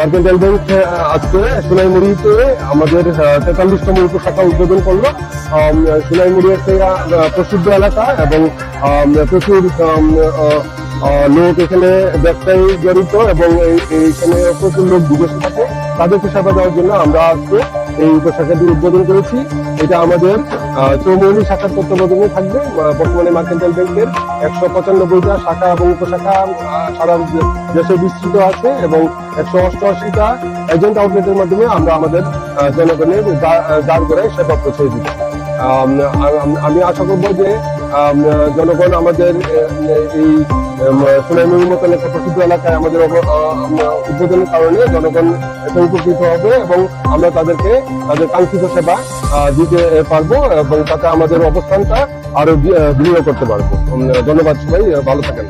Mercantile bank আজকে সোনাইমুড়িতে আমাদের তেতাল্লিশতম উপশাখা উদ্বোধন করল। সোনাইমুড়ি একটা প্রসিদ্ধ এলাকা এবং প্রচুর লোক এখানে ব্যবসায়ী জড়িত এবং এই- এইখানে প্রচুর লোক বিদেশে থাকে। তাদেরকে সেবা দেওয়ার জন্য আমরা আজকে এই উপশাখাটি উদ্বোধন করেছি। এটা আমাদের চৌমৌলি শাখার তত্ত্বাবধানে থাকবে বর্তমানে মার্কেন্টাইল ব্যাংকের একশো পঁচানব্বইটা শাখা এবং উপশাখা সারা দেশে বিস্তৃত আছে এবং একশো অষ্টআশিটা এজেন্ট আউটলেটের মাধ্যমে আমরা আমাদের জনগণের দা- আহ, দাঁড় করে সেবা পৌঁছে দিচ্ছি আম, আশা করব যে জনগণ আমাদের এই সুনাইমুড়ির মতন একটা প্রসিদ্ধ এলাকায় আমাদের উদ্বোধনের কারণে জনগণ এতে উপকৃত হবে এবং আমরা তাদেরকে, তাদের কাঙ্ক্ষিত সেবা দিতে পারব এবং তাতে আমাদের অবস্থানটা আরও দৃঢ় করতে পারব। ধন্যবাদ সবাই ভালো থাকেন।